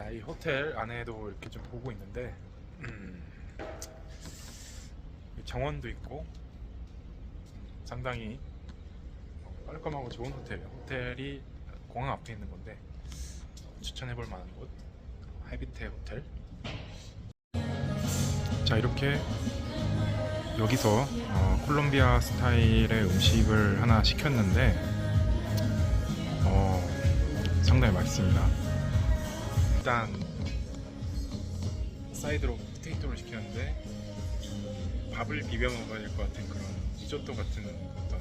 자, 이 호텔 안에도 이렇게 좀 보고 있는데 음, 정원도 있고 음, 상당히 깔끔하고 좋은 호텔이에요. 호텔이 공항 앞에 있는 건데 추천해볼 만한 곳 하이비테 호텔. 자 이렇게 여기서 어, 콜롬비아 스타일의 음식을 하나 시켰는데 어, 상당히 맛있습니다. 일단 사이드로 포테이토를 시켰는데 밥을 비벼 먹어야 될 것 같은 그런 리조또 같은 어떤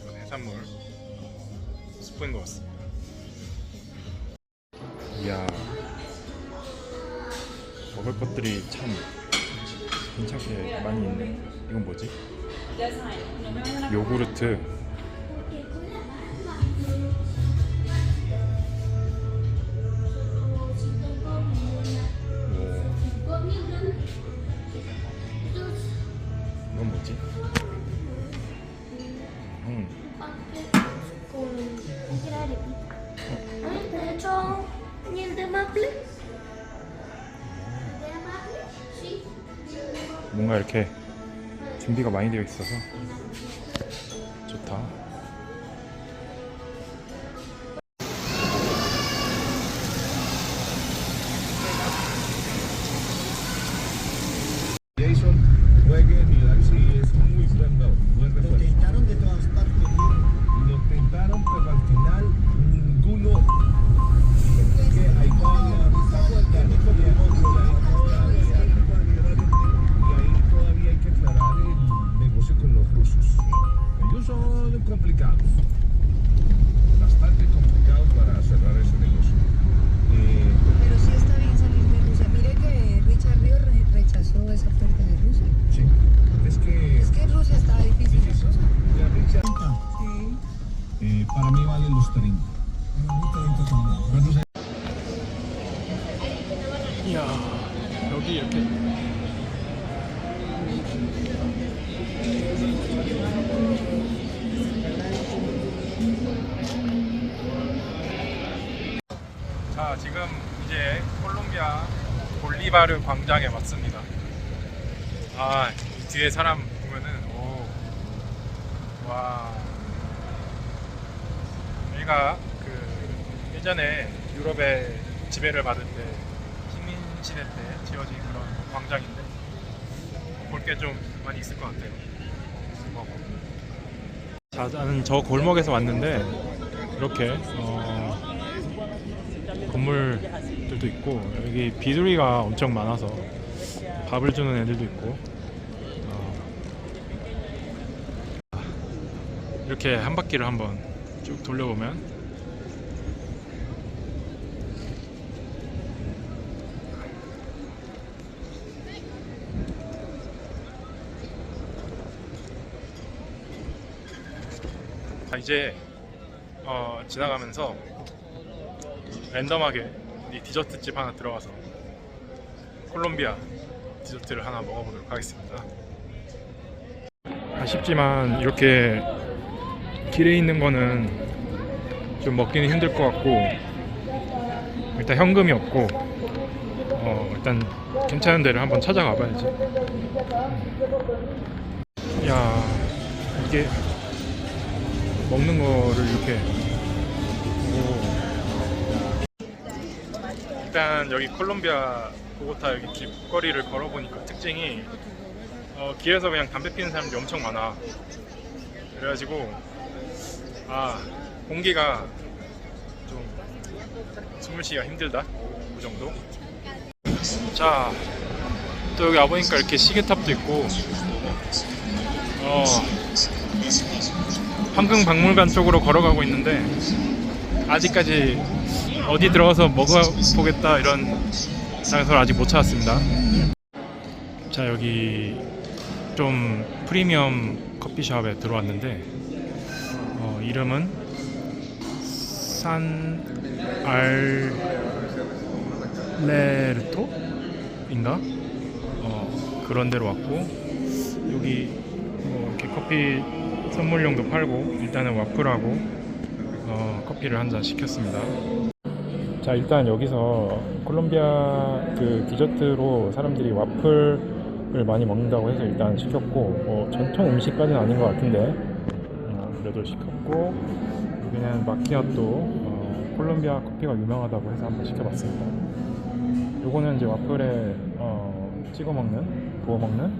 그런 해산물 어, 스프인 것 같습니다. 이야 먹을 것들이 참 괜찮게 많이 있네. 이건 뭐지? 요구르트. 준비가 많이 되어 있어서 아 이 뒤에 사람 보면은 오와 여기가 그 예전에 유럽에 지배를 받을 때 식민 시대 때 지어진 그런 광장인데 볼 게 좀 많이 있을 것 같아요. 어. 자, 나는 저 골목에서 왔는데 이렇게 어, 건물들도 있고 여기 비둘기가 엄청 많아서 밥을 주는 애들도 있고. 어, 이렇게 한 바퀴를 한번 쭉 돌려보면. 자, 이제 어, 지나가면서 랜덤하게 이 디저트 집 하나 들어가서 콜롬비아 디저트를 하나 먹어보도록 하겠습니다. 아쉽지만 이렇게 길에 있는 거는 좀 먹기는 힘들 것 같고 일단 현금이 없고 어, 일단 괜찮은 데를 한번 찾아가 봐야지. 야 이게 먹는 거를 이렇게 오. 일단 여기 콜롬비아 보고타 여기 길거리를 걸어보니까 특징이 어, 길에서 그냥 담배 피는 사람들이 엄청 많아. 그래가지고 아 공기가 좀 숨을 쉬기가 힘들다? 그 정도? 자 또 여기 와보니까 이렇게 시계탑도 있고 어 황금박물관 쪽으로 걸어가고 있는데 아직까지 어디 들어가서 먹어보겠다 이런 장소를 아직 못 찾았습니다. 자 여기 좀 프리미엄 커피숍에 들어왔는데 어, 이름은 산 알레르토인가? 어, 그런 데로 왔고 여기 뭐 이렇게 커피 선물용도 팔고 일단은 와플하고 어, 커피를 한 잔 시켰습니다. 자 일단 여기서 콜롬비아 그 디저트로 사람들이 와플을 많이 먹는다고 해서 일단 시켰고 뭐 전통 음식까지는 아닌 것 같은데 어, 그래도 시켰고 여기는 마키아또 어, 콜롬비아 커피가 유명하다고 해서 한번 시켜봤습니다. 요거는 이제 와플에 어, 찍어 먹는 구워 먹는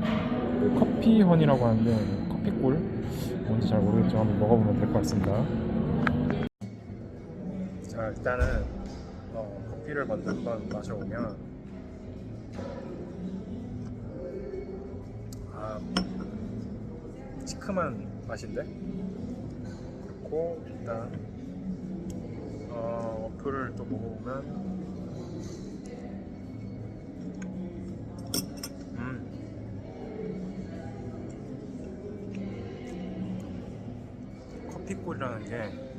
커피 헌이라고 하는데 커피꿀 뭔지 잘 모르겠지만 한번 먹어보면 될 것 같습니다. 자 일단은 어, 커피를 먼저 한번 마셔보면. 아 시큼한 맛인데? 그리고 일단 어, 와플을 또 먹어보면. 음. 커피꿀이라는 게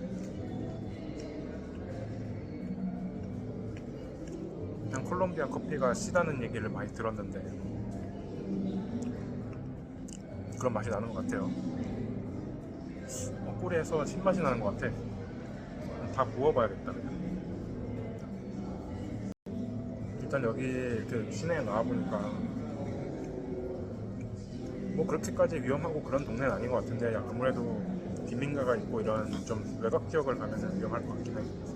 그냥 콜롬비아 커피가 시다는 얘기를 많이 들었는데 그런 맛이 나는 것 같아요. 어, 꿀에서 신맛이 나는 것 같아. 다 부어봐야겠다. 그냥. 일단 여기 그 시내에 나와 보니까 뭐 그렇게까지 위험하고 그런 동네는 아닌 것 같은데 아무래도 빈민가가 있고 이런 좀 외곽 지역을 가면 위험할 것 같긴 해.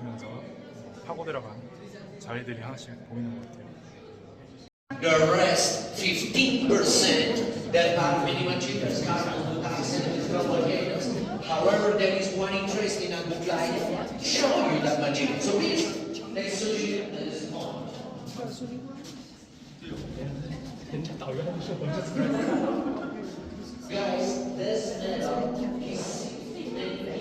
있으면서 파고 들어간 자리들이 하나씩 보이는 것 같아요. The rest, 15% that are minimum to accident from volcanoes. However, there is one interesting and would like to show you that material. So please, let's you this one. Guys, this metal is 60 feet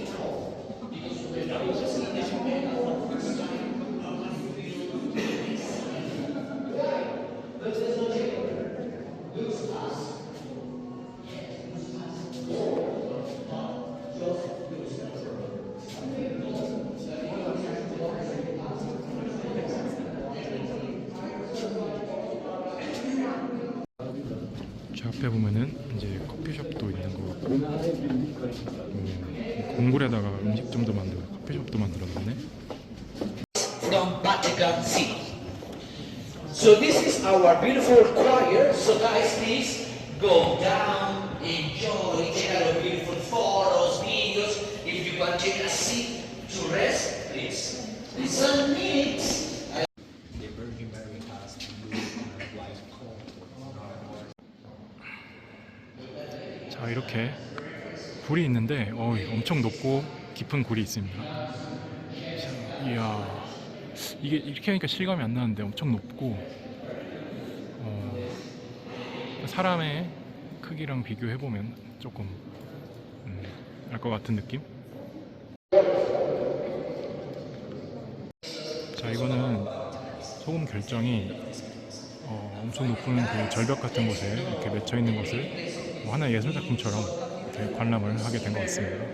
저 앞에 보면은 이제 커피숍도 있는 것 같고 음, 공굴에다가 음식점도 만들고 커피숍도 City. So this is our beautiful choir. So guys, please go down, enjoy, a lot of beautiful photos, videos. If you to take a seat to rest, please. Listen, mix. 자 이렇게 굴이 있는데 어, 엄청 높고 깊은 굴이 있습니다. 자, 이야 이게 이렇게 하니까 실감이 안 나는데 엄청 높고 어, 사람의 크기랑 비교해 보면 조금 음, 알것 같은 느낌. 자 이거는 소금 결정이 어, 엄청 높은 그 절벽 같은 곳에 이렇게 맺혀 있는 것을 뭐 하나의 예술 작품처럼 이렇게 관람을 하게 된 것 같습니다.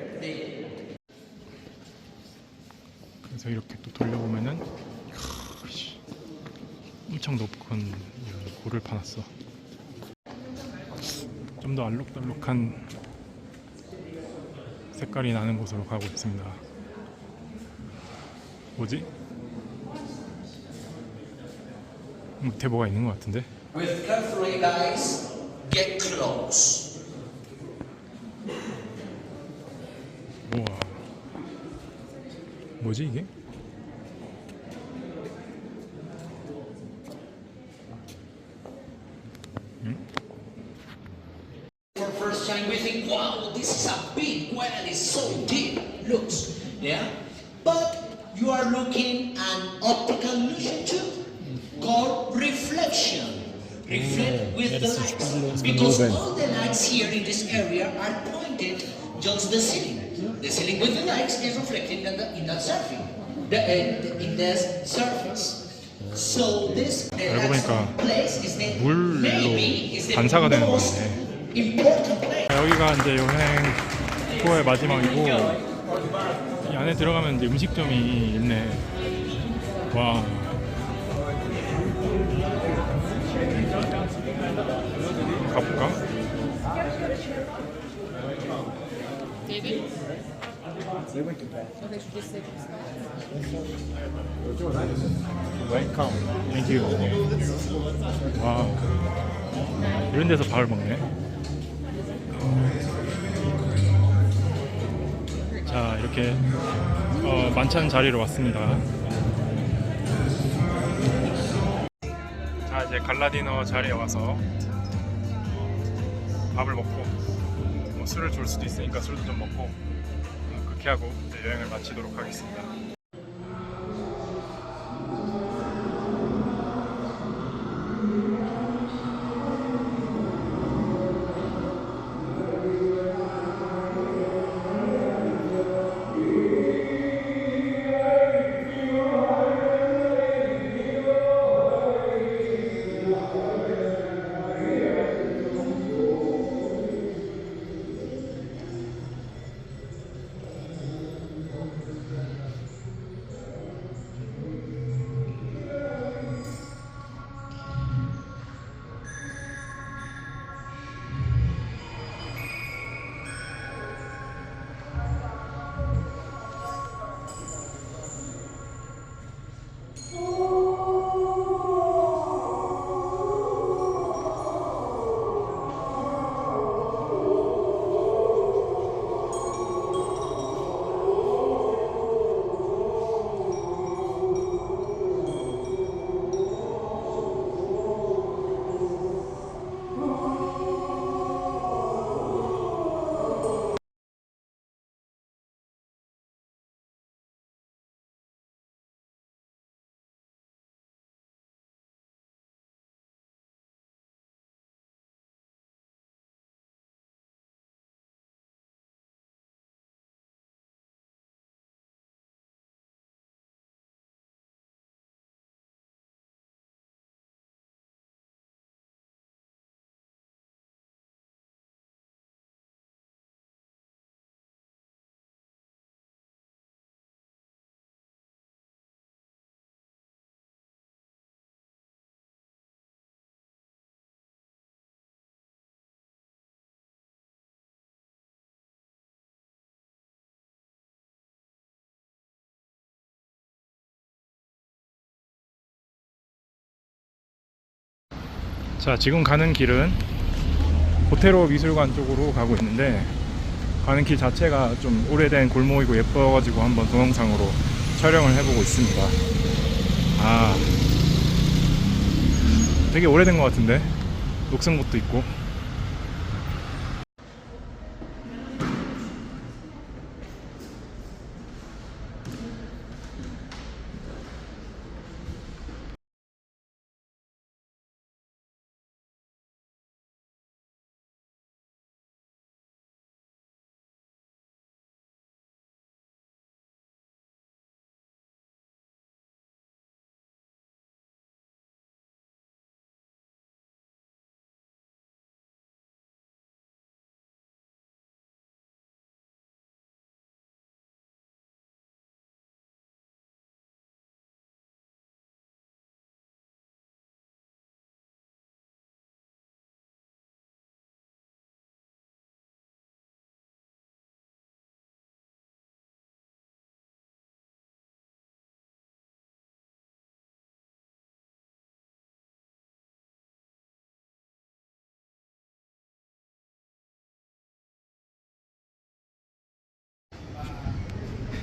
그래서 이렇게 또 돌려보면은 엄청 높은 골을 파놨어. 좀 더 알록달록한 색깔이 나는 곳으로 가고 있습니다. 뭐지? 밑에 뭐가 있는 것 같은데? With carefully, guys, get close. 뭐지 이게? For first time, we think, wow, this is a big well, it's so deep. Looks, yeah? But you are looking an optical illusion too, called reflection. Reflect with the lights. Because all the lights here in this area are pointed just the ceiling. The ceiling with the lights is reflected in, the, in that surfing, the, uh, in the surface. So this uh, 알고 보니까 place is the 물로 maybe is the 반사가 되는 most 거네. important place. 여기가 이제 여행 투어의 마지막이고 이 안에 들어가면 이제 음식점이 있네. 와. 가볼까? 땡큐. 와. 이런 데서 밥을 먹네. 자 이렇게 어, 만찬 자리로 왔습니다. 자 이제 갈라디너 자리에 와서 밥을 먹고 뭐 술을 줄 수도 있으니까 술도 좀 먹고 어, 그렇게 하고 여행을 마치도록 하겠습니다. 자 지금 가는 길은 고테로 미술관 쪽으로 가고 있는데 가는 길 자체가 좀 오래된 골목이고 예뻐가지고 한번 동영상으로 촬영을 해보고 있습니다. 아 되게 오래된 것 같은데? 녹슨 곳도 있고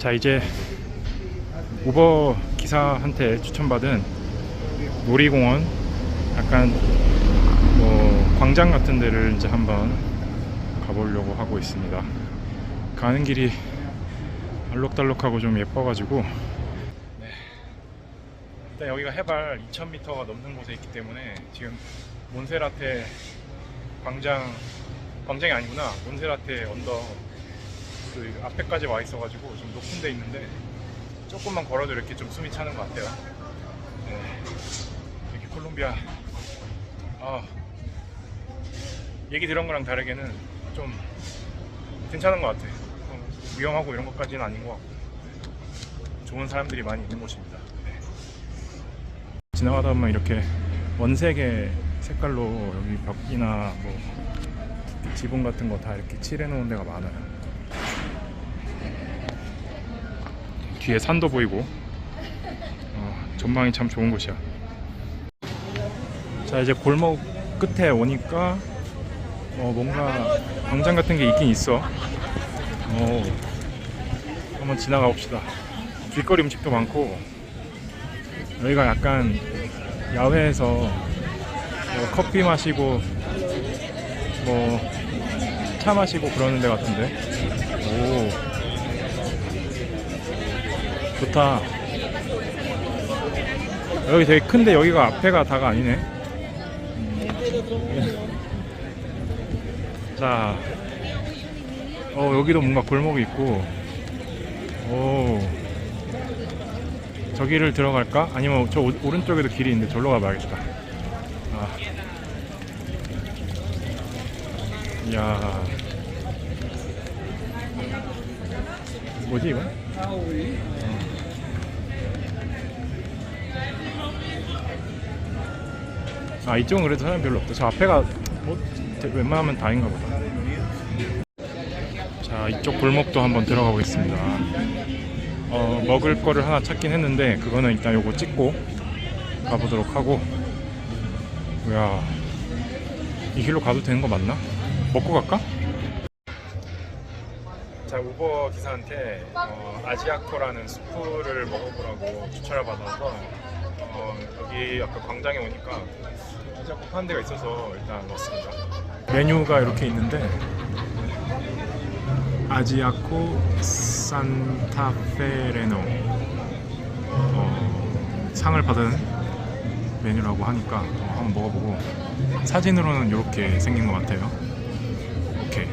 자 이제 우버 기사한테 추천받은 놀이공원 약간 뭐 광장 같은 데를 이제 한번 가보려고 하고 있습니다. 가는 길이 알록달록하고 좀 예뻐가지고. 네. 일단 여기가 해발 2000m가 넘는 곳에 있기 때문에 지금 몬세라테 광장 광장이 아니구나. 몬세라테 언덕 그 앞에까지 와 있어가지고 좀 높은 데 있는데 조금만 걸어도 이렇게 좀 숨이 차는 것 같아요. 네. 이렇게 콜롬비아 아 얘기 들은 거랑 다르게는 좀 괜찮은 것 같아. 어, 위험하고 이런 것까지는 아닌 것 같고 좋은 사람들이 많이 있는 곳입니다. 네. 지나가다 보면 이렇게 원색의 색깔로 여기 벽이나 뭐 지붕 같은 거 다 이렇게 칠해 놓은 데가 많아요. 뒤에 산도 보이고 어, 전망이 참 좋은 곳이야. 자 이제 골목 끝에 오니까 어, 뭔가 광장 같은 게 있긴 있어. 어, 한번 지나가 봅시다. 길거리 음식도 많고 여기가 약간 야외에서 뭐 커피 마시고 뭐 차 마시고 그러는 데 같은데. 오. 좋다. 여기 되게 큰데 여기가 앞에가 다가 아니네. 음. 자, 어 여기도 뭔가 골목이 있고, 오, 저기를 들어갈까? 아니면 저 오- 오른쪽에도 길이 있는데 절로 가봐야겠다. 아. 이야. 뭐지 이건? 아 이쪽은 그래도 사람 별로 없다. 저 앞에가 뭐 대- 웬만하면 다인가 보다. 자 이쪽 골목도 한번 들어가 보겠습니다. 어 먹을 거를 하나 찾긴 했는데 그거는 일단 요거 찍고 가보도록 하고. 뭐야 이 길로 가도 되는 거 맞나? 먹고 갈까? 자 우버 기사한테 어, 아지아코라는 수프를 먹어보라고 추천을 받아서 어, 여기 아까 광장에 오니까 아지아코 파는 데가 있어서 일단 왔습니다. 메뉴가 이렇게 있는데 아지아코 산타페레노 어, 상을 받은 메뉴라고 하니까 어, 한번 먹어보고 사진으로는 이렇게 생긴 것 같아요. 이렇게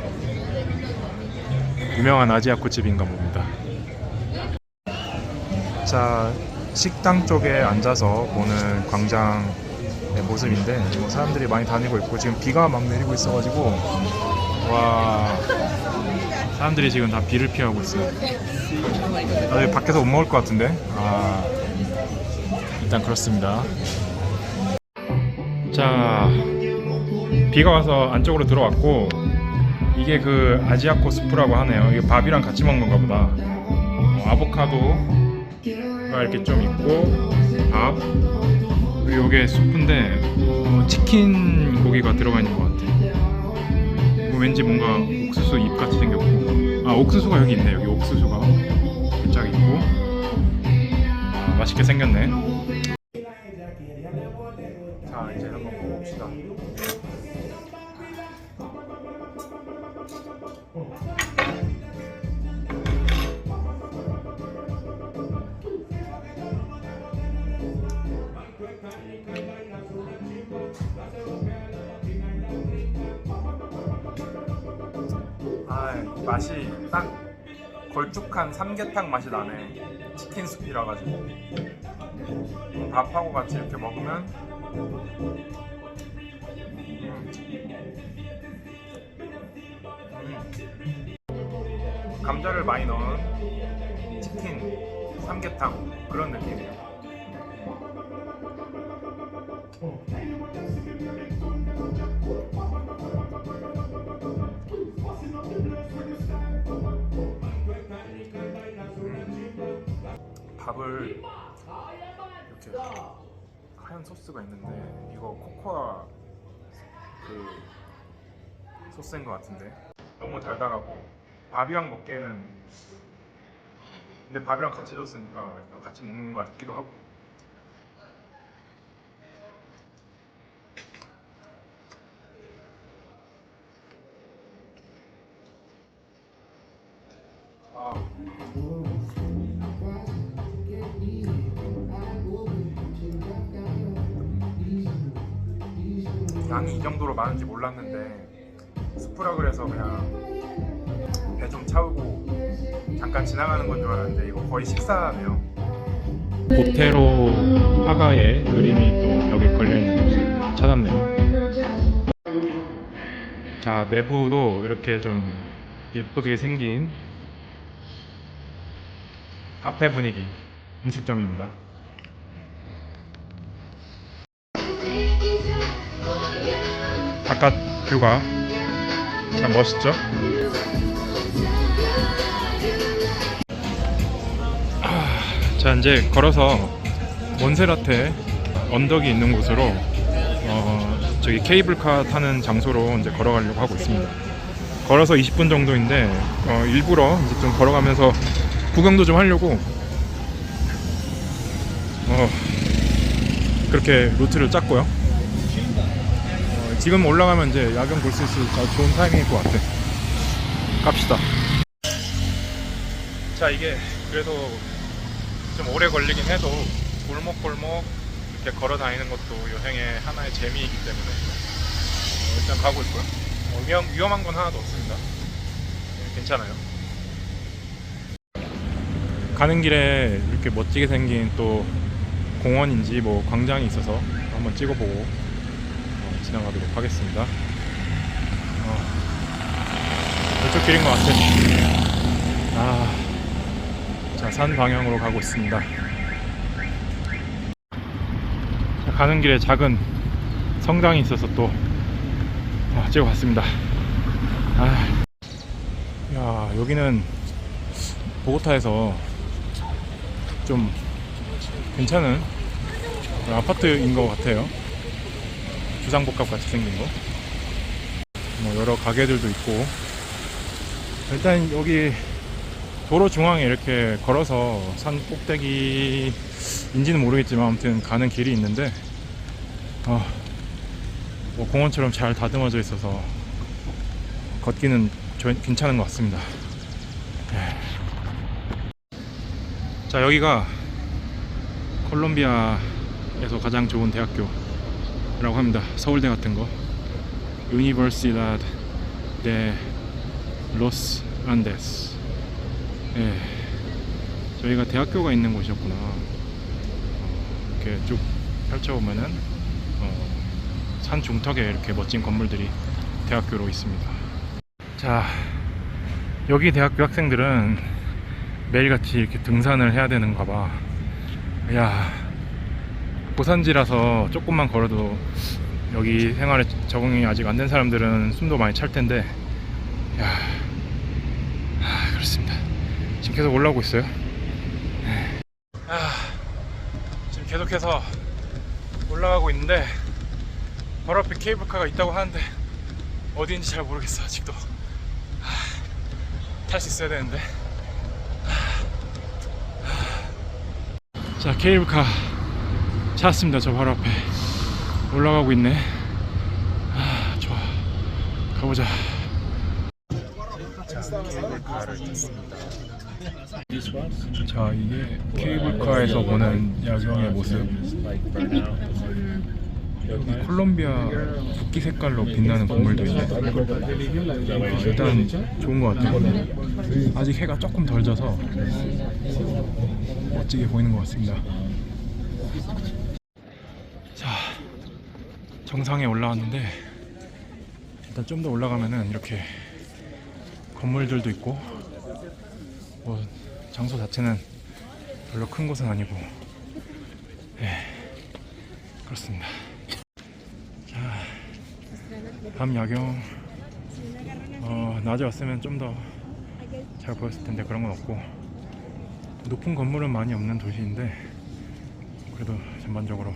유명한 아지아코 집인가 봅니다. 자 식당 쪽에 앉아서 보는 광장의 모습인데 뭐 사람들이 많이 다니고 있고 지금 비가 막 내리고 있어가지고 와 사람들이 지금 다 비를 피하고 있어요. 아, 여기 밖에서 못 먹을 것 같은데 아 일단 그렇습니다. 자 비가 와서 안쪽으로 들어왔고 이게 그 아지아코 스프라고 하네요. 이게 밥이랑 같이 먹는 건가 보다. 어, 아보카도가 이렇게 좀 있고 밥 그리고 이게 수프인데 어, 치킨 고기가 들어가 있는 것 같아. 뭐 왠지 뭔가 옥수수 잎 같이 생겼고 아 옥수수가 여기 있네 여기 옥수수가 살짝 있고 아, 맛있게 생겼네. 맛이 딱 걸쭉한 삼계탕 맛이 나네 치킨 수프라 가지고 음, 밥하고 같이 이렇게 먹으면 음. 음. 감자를 많이 넣은 치킨 삼계탕 그런 느낌이에요 밥을 이렇게 하얀 소스가 있는데 이거 코코아 그 소스인 것 같은데. 너무 달달하고 밥이랑 먹기에는 근데 밥이랑 같이 줬으니까 같이 먹는 것 같기도 하고 양이 이 정도로 많은지 몰랐는데 스프라 그래서 그냥 배 좀 차우고 잠깐 지나가는 건 줄 알았는데 이거 거의 식사네요. 보테로 화가의 그림이 또 여기 걸려 있는 곳을 찾았네요. 자 내부도 이렇게 좀 예쁘게 생긴 카페 분위기 음식점입니다. 바깥 뷰가 참 멋있죠? 아, 자 이제 걸어서 몬세라테 언덕이 있는 곳으로 어, 저기 케이블카 타는 장소로 이제 걸어가려고 하고 있습니다. 걸어서 20분 정도인데 어, 일부러 이제 좀 걸어가면서 구경도 좀 하려고 어, 그렇게 루트를 짰고요. 어, 지금 올라가면 이제 야경 볼 수 있을 좋은 타이밍일 것 같아. 갑시다. 자 이게 그래도 좀 오래 걸리긴 해도 골목골목 이렇게 걸어 다니는 것도 여행의 하나의 재미이기 때문에 어, 일단 가고 있고요. 어, 위험, 위험한 건 하나도 없습니다. 네, 괜찮아요. 가는 길에 이렇게 멋지게 생긴 또 공원인지 뭐 광장이 있어서 한번 찍어보고 어, 지나가도록 하겠습니다. 어, 이쪽 길인 것 같아. 아, 자, 산 방향으로 가고 있습니다. 자, 가는 길에 작은 성당이 있어서 또 어, 찍어봤습니다. 아, 야, 여기는 보고타에서 좀 괜찮은 아파트인 것 같아요. 주상복합 같이 생긴 거. 뭐 여러 가게들도 있고. 일단 여기 도로 중앙에 이렇게 걸어서 산 꼭대기인지는 모르겠지만 아무튼 가는 길이 있는데 어, 뭐 공원처럼 잘 다듬어져 있어서 걷기는 저- 괜찮은 것 같습니다. 예. 자 여기가 콜롬비아에서 가장 좋은 대학교 라고 합니다. 서울대 같은 거. Universidad de Los Andes. 예. 저희가 대학교가 있는 곳이었구나. 어, 이렇게 쭉 펼쳐보면은 어, 산 중턱에 이렇게 멋진 건물들이 대학교로 있습니다. 자, 여기 대학교 학생들은 매일같이 이렇게 등산을 해야 되는가 봐. 야, 고산지라서 조금만 걸어도 여기 생활에 적응이 아직 안 된 사람들은 숨도 많이 찰 텐데, 야, 아, 그렇습니다. 지금 계속 올라오고 있어요. 아, 지금 계속해서 올라가고 있는데 바로 앞에 케이블카가 있다고 하는데 어디인지 잘 모르겠어 아직도. 탈수 있어야 되는데. 자 케이블카 찾았습니다 저 바로 앞에. 올라가고 있네. 아 좋아. 가보자. 자 이게 케이블카에서 보는 야경의 모습. 여기 콜롬비아 국기 색깔로 빛나는 건물도 있네. 어, 일단 좋은 것 같아요. 아직 해가 조금 덜 져서 멋지게 보이는 것 같습니다. 자 정상에 올라왔는데 일단 좀 더 올라가면은 이렇게 건물들도 있고 뭐 장소 자체는 별로 큰 곳은 아니고. 예 그렇습니다. 자, 밤 야경. 어, 낮에 왔으면 좀 더 잘 보였을 텐데 그런 건 없고. 높은 건물은 많이 없는 도시인데 그래도 전반적으로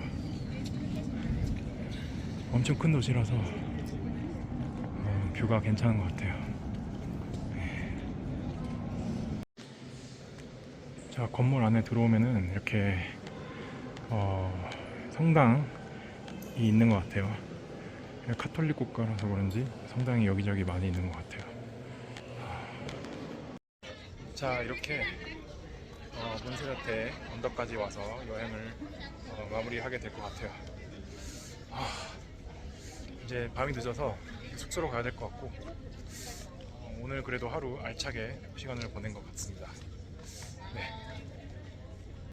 엄청 큰 도시라서 어, 뷰가 괜찮은 것 같아요. 자 건물 안에 들어오면은 이렇게 어, 성당이 있는 것 같아요. 카톨릭 국가라서 그런지 성당이 여기저기 많이 있는 것 같아요. 자 이렇게 어, 몬세라테 언덕까지 와서 여행을 어, 마무리하게 될 것 같아요. 아, 이제 밤이 늦어서 숙소로 가야 될 것 같고 어, 오늘 그래도 하루 알차게 시간을 보낸 것 같습니다. 네,